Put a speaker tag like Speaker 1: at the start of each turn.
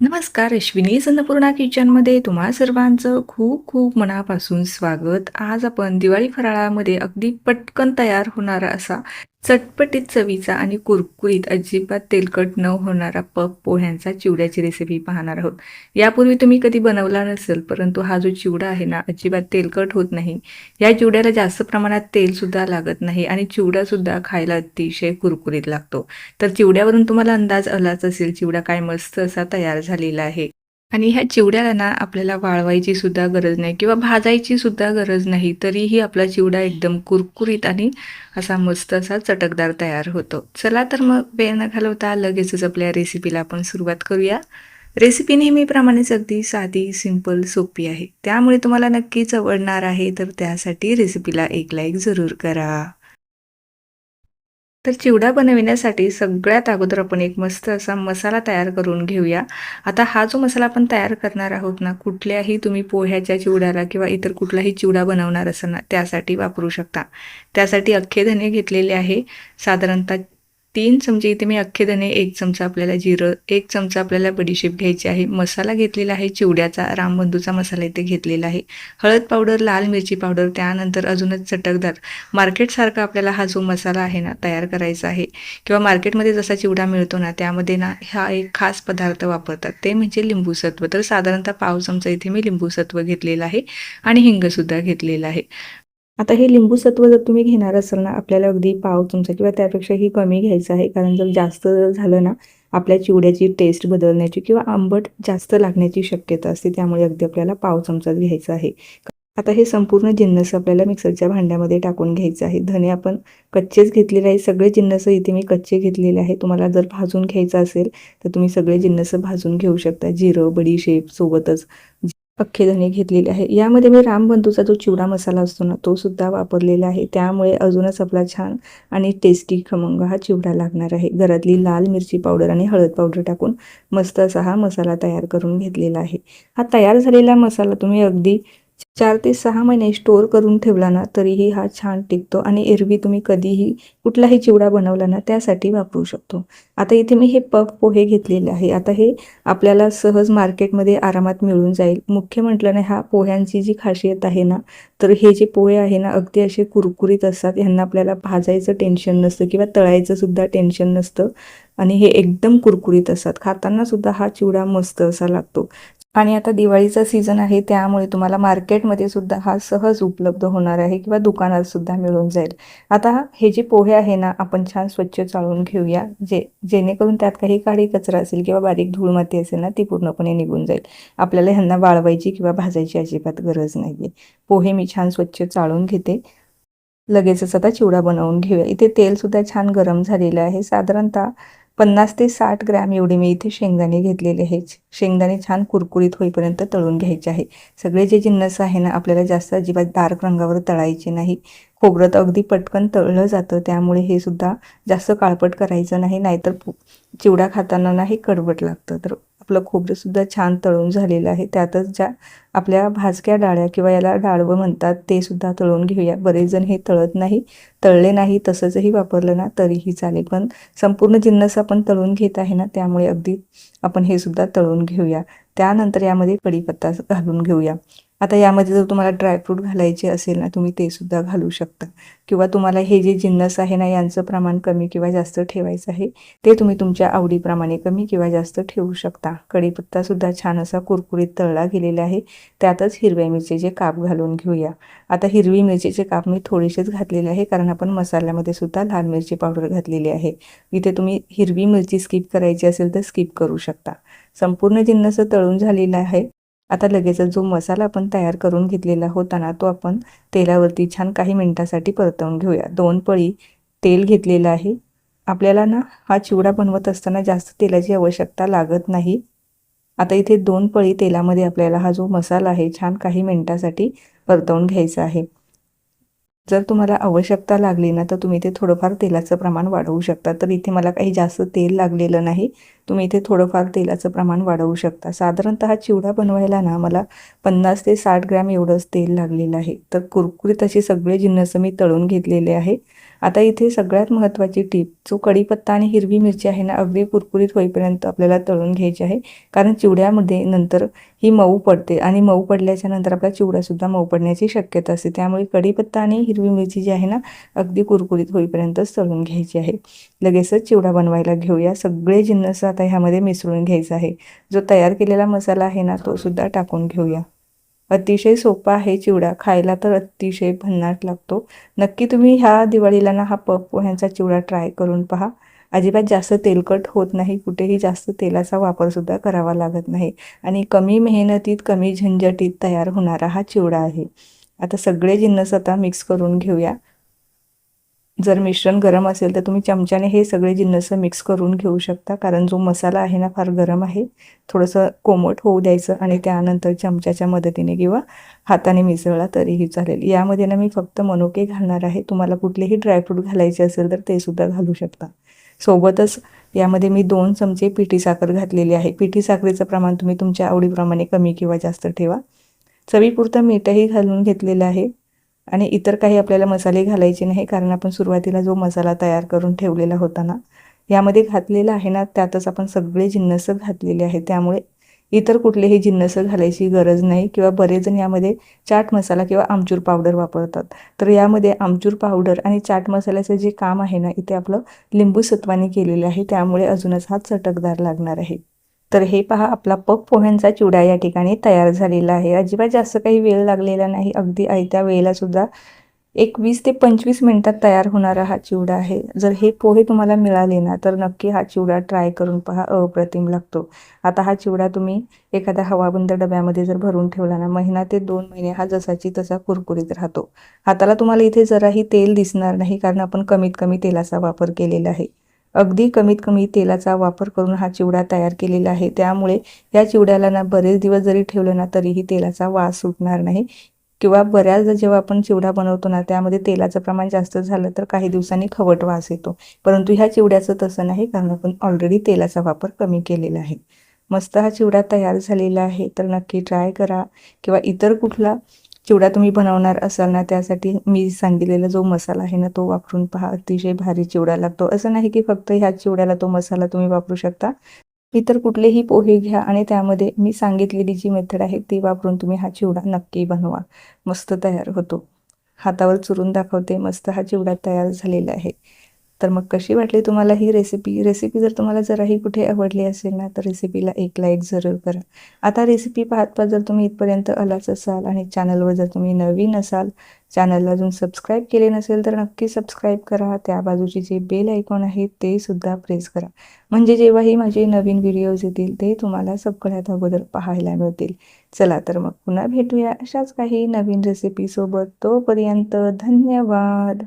Speaker 1: नमस्कार अश्विनी अन्नपूर्णा किचनमध्ये तुम्हा सर्वांचं खूप खूप मनापासून स्वागत. आज आपण दिवाळी फराळामध्ये अगदी पटकन तयार होणारा असा चटपटीत चवीचा आणि कुरकुरीत अजिबात तेलकट न होणारा पप पोह्यांचा चिवड्याची रेसिपी पाहणार आहोत. यापूर्वी तुम्ही कधी बनवला नसेल परंतु हा जो चिवडा आहे ना अजिबात तेलकट होत नाही. या चिवड्याला जास्त प्रमाणात तेलसुद्धा लागत नाही आणि चिवडासुद्धा खायला अतिशय कुरकुरीत लागतो. तर चिवड्यावरून तुम्हाला अंदाज आलाच असेल चिवडा काय मस्त असा तयार झालेला आहे. आणि ह्या चिवड्याला ना आपल्याला वाळवायची सुद्धा गरज नाही किंवा भाजायची सुद्धा गरज नाही तरीही आपला चिवडा एकदम कुरकुरीत आणि असा मस्त असा चटकदार तयार होतो. चला तर मग वेळ न घालवता लगेचच आपल्या रेसिपीला आपण सुरुवात करूया. रेसिपी नेहमीप्रमाणेच अगदी साधी सिंपल सोपी आहे. त्यामुळे तुम्हाला नक्कीच आवडणार आहे तर त्यासाठी रेसिपीला एक लाईक जरूर करा. तर चिवडा बनविण्यासाठी सगळ्यात अगोदर आपण एक मस्त असा मसाला तयार करून घेऊया. आता हा जो मसाला आपण तयार करणार आहोत ना कुठल्याही तुम्ही पोह्याच्या चिवड्याला किंवा इतर कुठलाही चिवडा बनवणार असाल ना त्यासाठी वापरू शकता. त्यासाठी अख्खे धने घेतलेले आहे. साधारणतः तीन चमचे इथे मी अख्खे धने एक चमचा आपल्याला जिरं एक चमचा आपल्याला बडीशेप घ्यायची आहे. मसाला घेतलेला आहे चिवड्याचा रामबंधूचा मसाला इथे घेतलेला आहे. हळद पावडर लाल मिरची पावडर त्यानंतर अजूनच चटकदार. मार्केटसारखा आपल्याला हा जो मसाला आहे ना तयार करायचा आहे. किंवा मार्केटमध्ये जसा चिवडा मिळतो ना त्यामध्ये ना हा एक खास पदार्थ वापरतात. ते म्हणजे लिंबूसत्व. तर साधारणतः पाव चमचा इथे मी लिंबूसत्व घेतलेलं आहे आणि हिंगसुद्धा घेतलेला आहे. आता हे लिंबू सत्व जर तुम्ही घेणार असाल ना आपल्याला अगदी पाव चमचा किंवा त्यापेक्षाही कमी घ्यायचं आहे. कारण जर जास्त झालं ना आपल्या चिवड्याची टेस्ट बदलण्याची किंवा आंबट जास्त लागण्याची शक्यता असते त्यामुळे अगदी आपल्याला पाव चमचाच घ्यायचा आहे. आता हे संपूर्ण जिन्नस आपल्याला मिक्सरच्या भांड्यामध्ये टाकून घ्यायचं आहे. धने आपण कच्चेच घेतलेले आहे सगळे जिन्नस इथे मी कच्चे घेतलेले आहे तुम्हाला जर भाजून घ्यायचं असेल तर तुम्ही सगळे जिन्नस भाजून घेऊ शकता. जिरं बडीशेप सोबतच. अख्खे धणे घेतलेले आहे. यामध्ये मी रामबंधूचा जो चिवडा मसाला असतो ना तो सुद्धा वापरलेला आहे. त्यामुळे अजूनच आपला छान आणि टेस्टी खमंग हा चिवडा लागणार आहे. घरातली लाल मिरची पावडर आणि हळद पावडर टाकून मस्त असा हा मसाला तयार करून घेतलेला आहे. हा तयार झालेला मसाला तुम्ही अगदी चार ते सहा महिने स्टोअर करून ठेवला ना तरीही हा छान टिकतो. आणि एरवी तुम्ही कधीही कुठलाही चिवडा बनवला ना त्यासाठी वापरू शकतो. आता इथे मी हे पफ पोहे घेतलेले आहे. आता हे आपल्याला सहज मार्केटमध्ये आरामात मिळून जाईल. मुख्य म्हटलं ना ह्या पोह्यांची जी खासियत आहे ना तर हे जे पोहे आहे ना अगदी असे कुरकुरीत असतात. ह्यांना आपल्याला भाजायचं टेन्शन नसतं किंवा तळायचं सुद्धा टेन्शन नसतं. आणि हे एकदम कुरकुरीत असतात. खाताना सुद्धा हा चिवडा मस्त असा लागतो. आणि आता दिवाळीचा सीझन आहे त्यामुळे तुम्हाला मार्केटमध्ये सुद्धा हा सहज उपलब्ध होणार आहे किंवा दुकानात सुद्धा मिळून जाईल. आता हे जे पोहे आहे ना आपण छान स्वच्छ चाळून घेऊया जे जेणेकरून त्यात काही काळी कचरा असेल किंवा बारीक धूळ माती असेल ना ती पूर्णपणे निघून जाईल. आपल्याला ह्यांना वाळवायची किंवा भाजायची अजिबात गरज नाही आहे पोहे मी छान स्वच्छ चाळून घेते. लगेचच आता चिवडा बनवून घेऊया. इथे तेलसुद्धा छान गरम झालेलं आहे. साधारणतः पन्नास ते साठ ग्रॅम एवढे मी इथे शेंगदाणे घेतलेले आहे शेंगदाणे छान कुरकुरीत होईपर्यंत तळून घ्यायचे आहे सगळे जे जिन्नस आहे ना आपल्याला जास्त अजिबात डार्क रंगावर तळायचे नाही. खोबरं तर अगदी पटकन तळलं जातं त्यामुळे हे सुद्धा जास्त काळपट करायचं नाही नाहीतर चिवडा खाताना नाही कडवट लागतं. तर आपलं खोबरंसुद्धा छान तळून झालेलं आहे. त्यातच ज्या आपल्या भाजक्या डाळ्या किंवा याला डाळवं म्हणतात ते सुद्धा तळून घेऊया. बरेच जण हे तळत नाही तळले नाही तसंचही वापरलं ना तरीही चालेल. पण संपूर्ण जिन्नस आपण तळून घेत आहे ना त्यामुळे अगदी आपण हे सुद्धा तळून घेऊया. त्यानंतर यामध्ये कढीपत्ता घालून घेऊया. आता यामध्ये जर तुम्हाला ड्रायफ्रूट घालायचे असेल ना तुम्ही ते सुद्धा घालू शकता. किंवा तुम्हाला हे जे जिन्नस आहे ना यांचं प्रमाण कमी किंवा जास्त ठेवायचं आहे ते तुम्ही तुमच्या आवडीप्रमाणे कमी किंवा जास्त ठेवू शकता. कढीपत्तासुद्धा छान असा कुरकुरीत तळला गेलेला आहे. त्यातच हिरव्या मिरचीचे काप घालून घेऊया. आता हिरवी मिरचीचे काप मी थोडेसेच घातलेले आहे कारण आपण मसाल्यामध्ये सुद्धा लाल मिरची पावडर घातलेली आहे. इथे तुम्ही हिरवी मिरची स्किप करायची असेल तर स्किप करू शकता. संपूर्ण जिन्नस तळून झालेला आहे. आता लगेचच जो मसाला आपण तयार करून घेतलेला होता ना तो आपण तेलावरती छान काही मिनटासाठी परतवून घेऊया. दोन पळी तेल घेतलेलं आहे. आपल्याला ना हा चिवडा बनवत असताना जास्त तेलाची आवश्यकता लागत नाही. आता इथे दोन पळी तेलामध्ये आपल्याला हा जो मसाला आहे छान काही मिनटासाठी परतवून घ्यायचा आहे. जर तुम्हाला आवश्यकता लागली ना तर तुम्ही इथे थोडंफार तेलाचं प्रमाण वाढवू शकता. तर इथे मला काही जास्त तेल लागलेलं नाही. तुम्ही इथे थोडंफार तेलाचं प्रमाण वाढवू शकता. साधारणतः चिवडा बनवायला ना मला पन्नास ते साठ ग्रॅम एवढंच तेल लागलेलं आहे. तर कुरकुरीत असे सगळे जिन्नस मी तळून घेतलेले आहे. आता इथे सगळ्यात महत्त्वाची टीप जो कढीपत्ता आणि हिरवी मिरची आहे ना अगदी कुरकुरीत होईपर्यंत आपल्याला तळून घ्यायची आहे. कारण चिवड्यामध्ये नंतर ही मऊ पडते आणि मऊ पडल्याच्या नंतर आपला चिवडासुद्धा मऊ पडण्याची शक्यता असते. त्यामुळे कढीपत्ता आणि हिरवी मिरची जी आहे ना अगदी कुरकुरीत होईपर्यंत तळून घ्यायची आहे. लगेचच चिवडा बनवायला घेऊया. सगळे जिन्नस आता ह्यामध्ये मिसळून घ्यायचा आहे. जो तयार केलेला मसाला आहे ना तो सुद्धा टाकून घेऊया. अतिशय सोपा आहे चिवडा. खायला तर अतिशय भन्नाट लागतो. नक्की तुम्ही ह्या दिवाळीला ना हा पप पोह्यांचा चिवडा ट्राय करून पहा. अजिबात जास्त तेलकट होत नाही. कुठेही जास्त तेलाचा वापरसुद्धा करावा लागत नाही. आणि कमी मेहनतीत कमी झंझटीत तयार होणारा हा चिवडा आहे. आता सगळे जिन्नस आता मिक्स करून घेऊया. जर मिश्रण गरम असेल तर तुम्ही चमच्याने हे सगळे जिन्नस मिक्स करून घेऊ शकता. कारण जो मसाला आहे ना फार गरम आहे. थोडंसं कोमट होऊ द्यायचं आणि त्यानंतर चमच्याच्या मदतीने किंवा हाताने मिसळला तरीही चालेल. यामध्ये ना मी फक्त मनोके घालणार आहे. तुम्हाला कुठलेही ड्रायफ्रूट घालायचे असेल तर ते सुद्धा घालू शकता. सोबतच यामध्ये मी दोन चमचे पिठी साखर घातलेली आहे. पिठी साखरेचं प्रमाण तुम्ही तुमच्या आवडीप्रमाणे कमी किंवा जास्त ठेवा. चवीपुरतं मीठही घालून घेतलेलं आहे. आणि इतर काही आपल्याला मसाले घालायचे नाही कारण आपण सुरुवातीला जो मसाला तयार करून ठेवलेला होता ना यामध्ये घातलेला आहे ना त्यातच आपण सगळे जिन्नस घातलेले आहे त्यामुळे इतर कुठलेही जिन्नस घालायची गरज नाही किंवा बरेच जण यामध्ये चाट मसाला किंवा आमचूर पावडर वापरतात. तर यामध्ये आमचूर पावडर आणि चाट मसाल्याचं जे काम आहे ना इथे आपलं लिंबू सत्वाने केलेलं आहे. त्यामुळे अजूनच हा चटकदार लागणार आहे. तर हे पहा आपला पप पोह्यांचा चिवडा या ठिकाणी तयार झालेला आहे. अजिबात जास्त काही वेळ लागलेला नाही. अगदी आयत्या वेळेला सुद्धा एक वीस ते पंचवीस मिनिटात तयार होणारा हा चिवडा आहे. जर हे पोहे तुम्हाला मिळाले ना तर नक्की हा चिवडा ट्राय करून पहा. अप्रतिम लागतो. आता हा चिवडा तुम्ही एखाद्या हवाबंद डब्यामध्ये जर भरून ठेवला ना महिना ते दोन महिने हा जसाची तसा कुरकुरीत राहतो. हाताला तुम्हाला इथे जराही तेल दिसणार नाही कारण आपण कमीत कमी तेलाचा वापर केलेला आहे. अगदी कमीत कमी तेलाचा वापर करून हा चिवडा तयार केलेला आहे. त्यामुळे या चिवड्याला ना बरेच दिवस जरी ठेवलं ना तरीही तेलाचा वास सुटणार नाही. किंवा बऱ्याचदा जेव्हा आपण चिवडा बनवतो ना त्यामध्ये तेलाचं प्रमाण जास्त झालं तर काही दिवसांनी खवट वास येतो. परंतु ह्या चिवड्याचं तसं नाही कारण आपण ऑलरेडी तेलाचा वापर कमी केलेला आहे. मस्त हा चिवडा तयार झालेला आहे तर नक्की ट्राय करा. किंवा इतर कुठला चिवडा तुम्ही बनवणार असाल ना त्यासाठी मी सांगितलेला जो मसाला आहे ना तो वापरून पहा. अतिशय भारी चिवडा लागतो. असं नाही की फक्त ह्या चिवड्याला तो मसाला तुम्ही वापरू शकता. इतर कुठलेही पोहे घ्या आणि त्यामध्ये मी सांगितलेली जी मेथड आहे ती वापरून तुम्ही हा चिवडा नक्की बनवा. मस्त तयार होतो. हातावर चुरून दाखवते. मस्त हा चिवडा तयार झालेला आहे. तर मग कशी वाटली तुम्हाला ही रेसिपी रेसिपी जर तुम्हाला जराही कुठे आवडली असेल ना तर रेसिपीला एक लाईक जरूर करा. आता रेसिपी पाहत पाहत जर तुम्ही इथपर्यंत आलाच असाल आणि चॅनलवर जर तुम्ही नवीन असाल चॅनलला अजून सबस्क्राईब केले नसेल तर नक्की सबस्क्राईब करा. त्या बाजूची जे बेल आयकॉन आहे ते सुद्धा प्रेस करा. म्हणजे जेव्हाही माझे नवीन व्हिडिओज येतील ते तुम्हाला सगळ्यात अगोदर पाहायला मिळतील. चला तर मग पुन्हा भेटूया अशाच काही नवीन रेसिपीसोबत तोपर्यंत धन्यवाद!